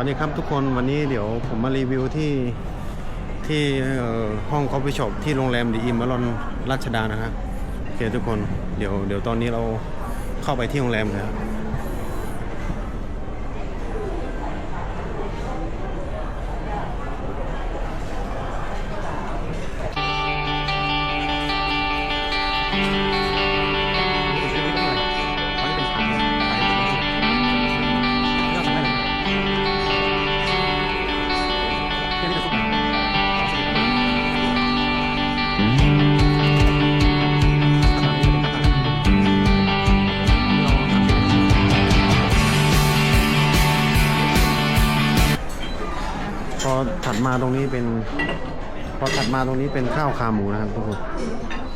วัสดีครับทุกคนวันนี้เดี๋ยวผมมารีวิวที่ที่ห้องคอฟฟี่ช็อปที่โรงแรมดีอิมมารอนราชดานะครับโอเคทุกคนเดี๋ยวเดี๋ยวตอนนี้เราเข้าไปที่โรงแรมเลยครับ ตรงนี้เป็นพอถัดมาตรงนี้เป็นข้าวขาหมูนะครับทุกคน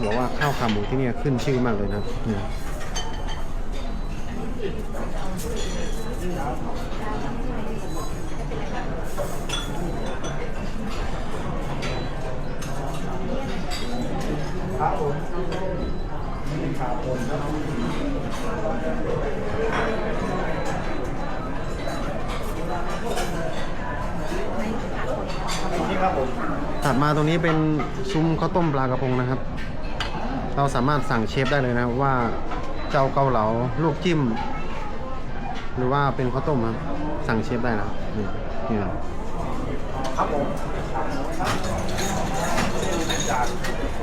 บอกว่าข้าวขาหมูที่นี่ขึ้นชื่อมากเลยนะครับเนี่ยถั ดมาตรงนี้เป็นซุ้มข้าวต้มปลากระพงนะครับ เราสามารถสั่งเชฟได้เลยนะว่าเจ้าเกาเหลาลวกจิ้ม หรือว่าเป็นข้าวต้มครับสั่งเชฟได้นะครับนี่นี่ครับครับผมจาก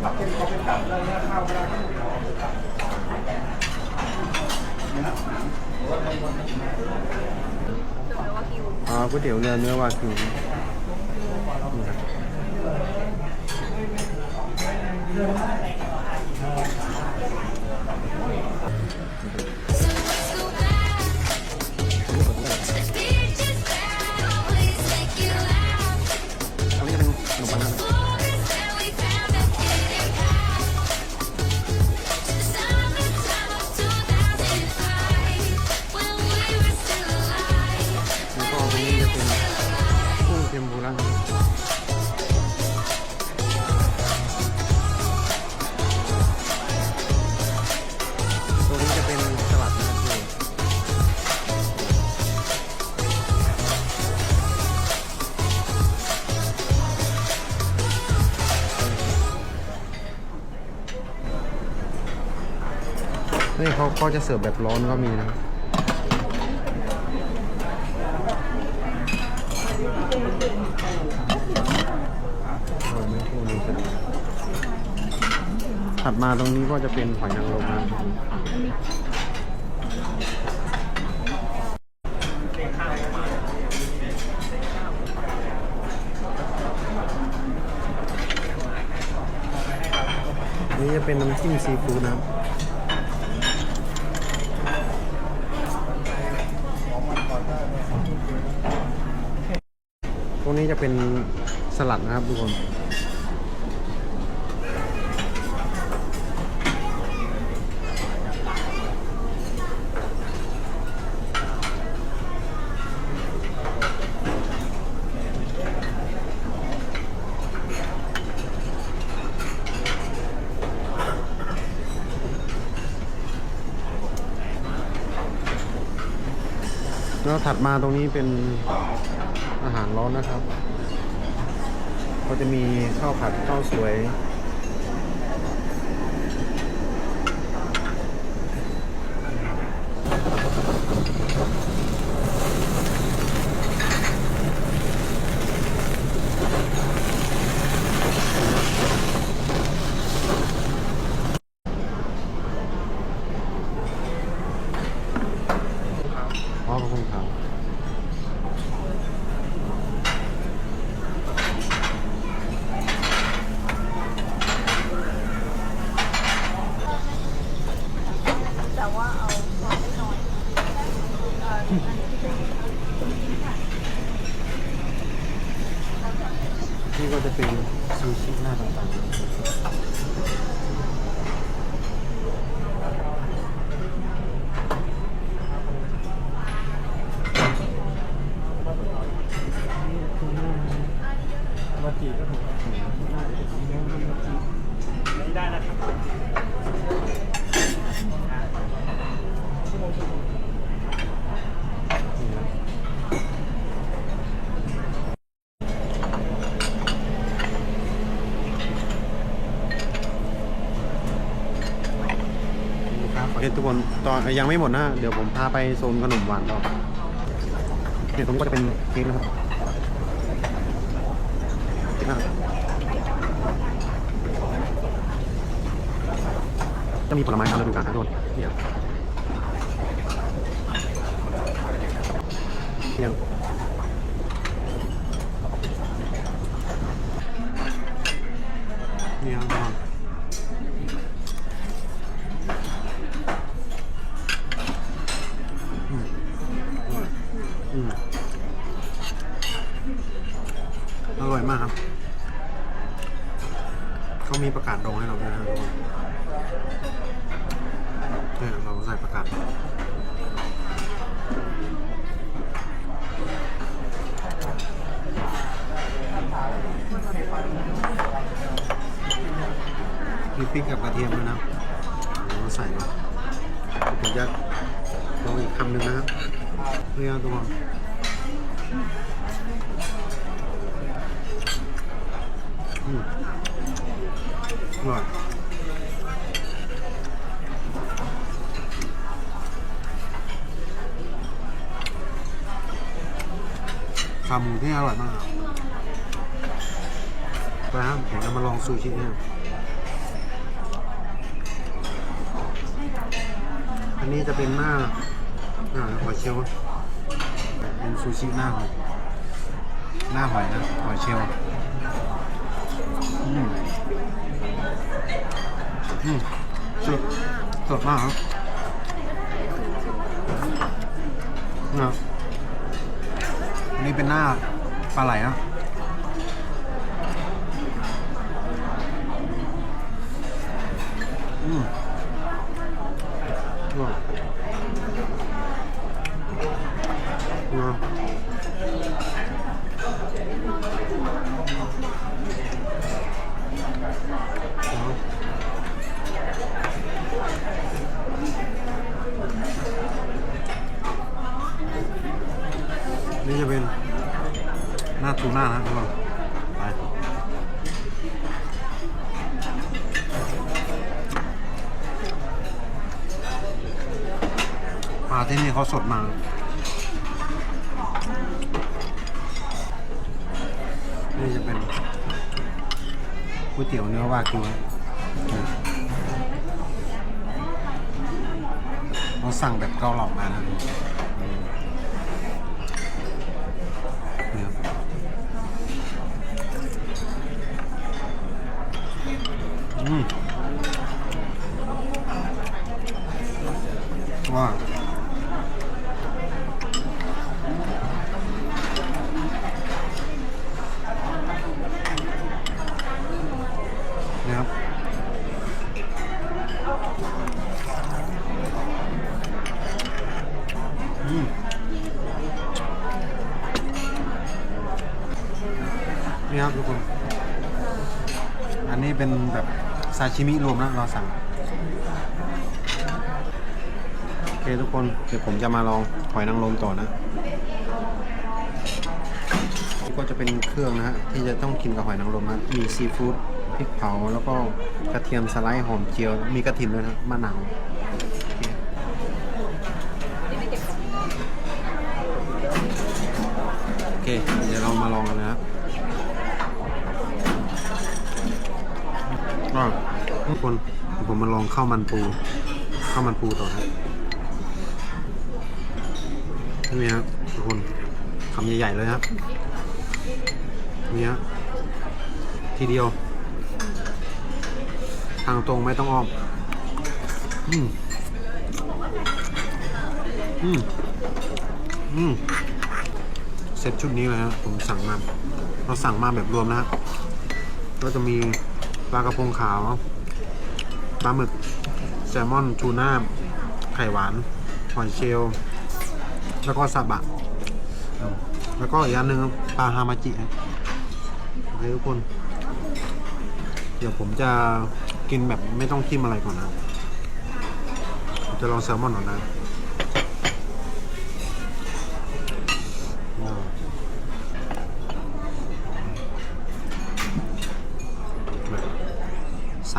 ตับเป็นเขาเป็นตับแล้วเนี่ยข้าวก็ได้นะอ่าก๋วยเตี๋ยวเรือเนื้อวากิว นี่ค นี่เขาเขาจะเสิร์ฟแบบร้อนก็มีนะผัดเลยสิถัดมาตรงนี้ก็จะเป็นหอยนางรมนะนี่จะเป็นน้ำจิ้มซีฟู้ดนะครับ ตรงนี้จะเป็นสลัดนะครับทุกคน แล้วถัดมาตรงนี้เป็นอาหารร้อนนะครับ ก็จะมีข้าวผัดข้าวสวย อ๋อขอบคุณครับ แต่ว่าเอาซอสน้อยเอ่ออันนี้เป็น นี่ก็จะเป็นซูชิหน้าต่างๆมาจีก็ถูก นี่ได้นะครับ เคทุกค นตอนยังไม่หมดนะ เดี๋ยวผมพาไปโซนขนมหวานต่อเนี่ยตรงนี้ก็จะเป็นเค้กนะครับเค้กนะครับจะมีผลไม้ตามฤดูกาลนะทุกคนเนี่ยเนี่ยเนี่ย อืมอร่อยมากครับ เขามีประกาศดองให้เราด้วยนะครับเนี่ยเราใส่ประกาศมีพริกกับกระเทียมด้วยนะเราใส่มาผมจะลองอีกคำหนึ่งนะครับ เรียกตัวอืมอร่อยขาหมูที่อร่อยมากครับไปครับเดี๋ยวเรามาลองซูชิเนี่ยอันนี้จะเป็นหน้าหน้าหอเชลล์ เป็นซูชิหน้าหอย หน้าหอยนะหอยเชลล์อืมอืมสดสดมากครับนะอันนี้เป็นหน้าปลาไหลนะอืมอร่อย นะนี่จะเป็นหน้าทูน่านะครับทุกคนไปปลาที่นี่เขาสดมา กนี่จะเป็นก๋วยเตี๋ยวเนื้อวากิวครับเราสั่งแบบเกาเหลามานะนี่ครับอืมว่านี่ครับ อืมนี่ ครับทุกคน อันนี้เป็นแบบซาชิมิรวมนะเราสั่ง โอเคทุกคน เดี๋ยวผมจะมาลองหอยนางรมต่อนะนี่ก็จะเป็นเครื่องนะฮะที่จะต้องกินกับหอยนางรมนะมีซีฟู้ดพริกเผาแล้วก็กระเทียมสไลด์หอมเจียว มีกระถิ่นด้วยนะมะนาวโอเคโอเคเดี๋ยวเรามาลองกันนะครับ ทุกคนผมมาลองข้าวมันปูข้าวมันปูต่อครับนี่ครับทุกคนคำใหญ่ๆเลยครับนี่ฮะทีเดียว ทางตรงไม่ต้องอ้อมอืมอืมอืมเซตชุดนี้เลยครับผมสั่งมา เราสั่งมาแบบรวมนะฮะก็จะมี ปลากระพงขาวปลาหมึกแซลมอนทูน่าไข่หวานหอยเชลล์แล้วก็ซาบะ แล้วก็อีกอันหนึ่งปลาฮามาจิครับโอเคทุกคน เดี๋ยวผมจะกินแบบไม่ต้องจิ้มอะไรก่อนนะ จะลองแซลมอนก่อนนะ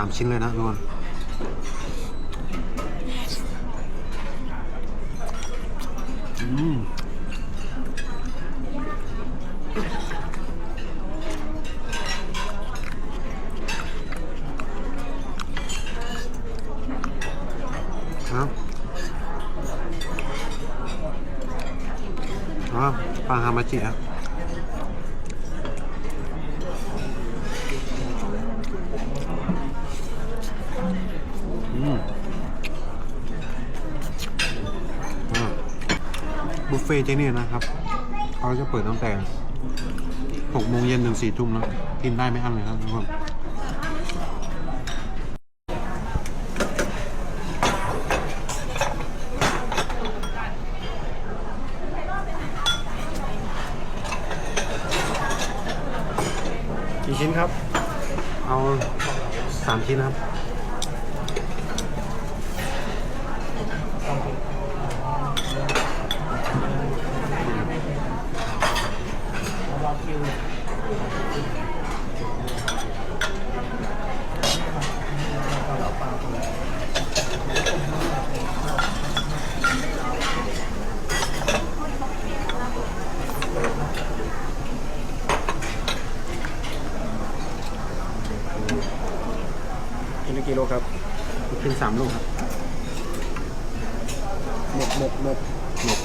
ามชิ้นเลยนะทุกคนอืม啊，帮他们解。 ฟเฟ่ต์ที่นี่นะครับ เขาจะเปิดตั้งแต่6โมงเย็นถึง4ทุ่มแล้วกินได้ไม่อั้นเลยครับทุกคนกี่ชิ้นครับ เอา3ชิ้นครับ รอคิว กินกี่โลครับ กิน3โลครับหมกหมกหมกหมก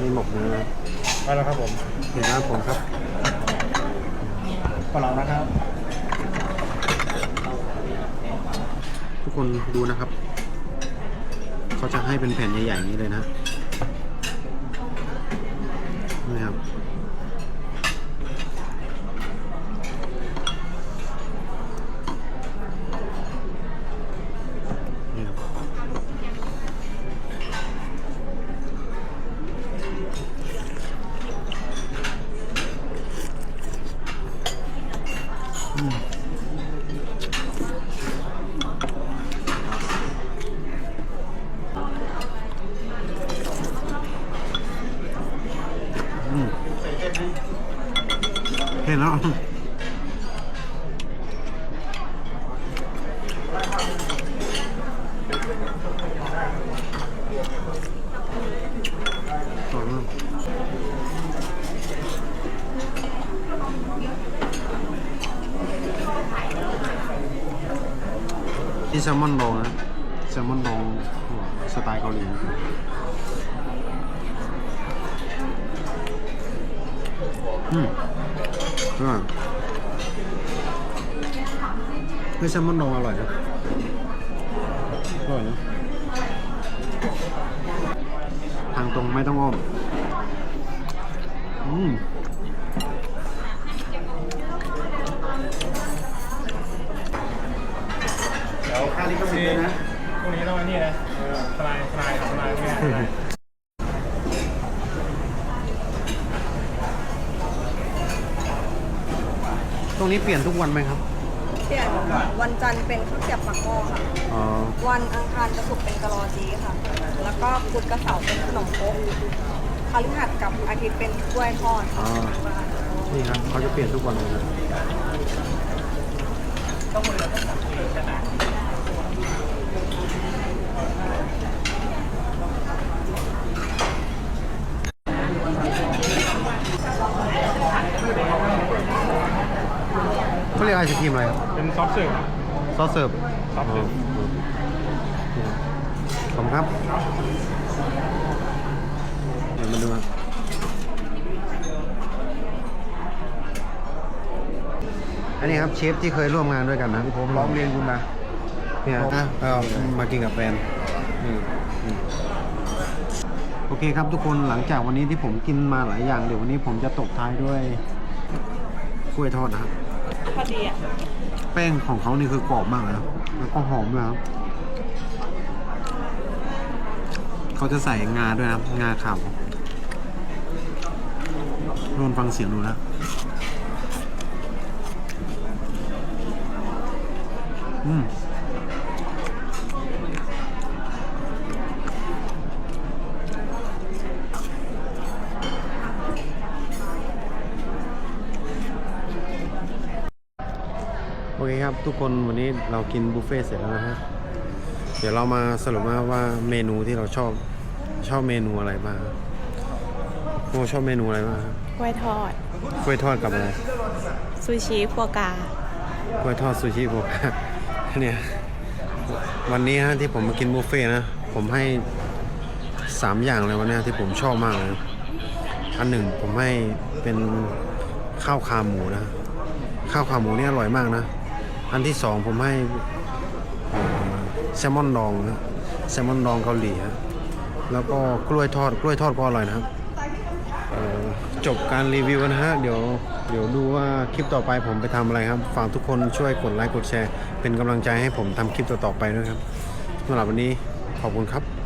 นี่หมกเนื้อไปแล้วครับผมเห็นหน้าผมครับปลาเรานะครับ ทุกคนดูนะครับ เขาจะให้เป็นแผ่นใหญ่ๆอย่างนี้เลยนะ นี่ครับ นี่ครับ อืม เห็นแล้ว อร่อยมากที่แซลมอนโรลนะแซลมอนโรลสไตล์เกาหลี อืมอร่อยเฮ้ยแซลมอนโรลอร่อยนะอร่อยนะทางตรงไม่ต้องอ้อม อืมเดี๋ยวค่าลิขสิทธิ์ด้วยนะพวกนี้ต้องอันนี้นะสไลด์สไลด์สไลด์เนี่ยต รงนี้เปลี่ยนทุกวันไหมครับ เปลี่ยนวันจันทร์เป็นข้าวเกรียบปักหม้อค่ะ อ๋อ วันอังคารจะศุกร์เป็นกะลอจีค่ะ แล้วก็พุธกับเสาร์เป็นขนมครกพฤหัสกับอาทิตย์เป็นกล้วยทอดอ๋อนี่ครับเขาจะเปลี่ยนทุกวันเลยนะเขา เรียกไอศครีมอะไรครับเป็นซอฟต์เสิร์ฟซอสเสิร์ฟซอสเสิร์ฟขอบคุณครับเดี๋ยวมาดูครับอันนี้ครับเชฟที่เคยร่วมงานด้วยกันนะผมร้องเรียนคุณนะเนี่ยนะเอามากินกับแฟนนี่นี่โอเคครับทุกคนหลังจากวันนี้ที่ผมกินมาหลายอย่างเดี๋ยววันนี้ผมจะตบท้ายด้วยกล้วยทอดนะครับ พอดีอะแป้งของเขานี่คือกรอบมากนะครับแล้วก็หอมด้วยครับเขาจะใส่งาด้วยนะงาขาวรวนฟังเสียงดูนะอืม โอเคครับ ทุกคนวันนี้เรากินบุฟเฟ่ต์เสร็จแล้วนะฮะเดี๋ยวเรามาสรุปว่าว่าเมนูที่เราชอบชอบเมนูอะไรบ้างโมชอบเมนูอะไรบ้างครับกล้วยทอดกล้วยทอดกับอะไรซูชิฟัวกรากล้วยทอดซูชิผม เนี่ยวันนี้ฮะที่ผมมากินบุฟเฟ่ต์นะผมให้สามอย่างเลยวันเนี้ยที่ผมชอบมากเลยนะออันหนึ่งผมให้เป็นข้าวขาหมูนะ ข้าวขาหมูนี่อร่อยมากนะ อันที่สองผมให้แซลมอนดองนะแซลมอนดองเกาหลีฮะแล้วก็กล้วยทอดกล้วยทอดก็อร่อยนะครับจบการรีวิวนะฮะเดี๋ยวเดี๋ยวดูว่าคลิปต่อไปผมไปทำอะไรครับฝากทุกคนช่วยกดไลค์กดแชร์ เป็นกำลังใจให้ผมทำคลิปต่อๆไปด้วยครับสำหรับวันนี้ขอบคุณครับ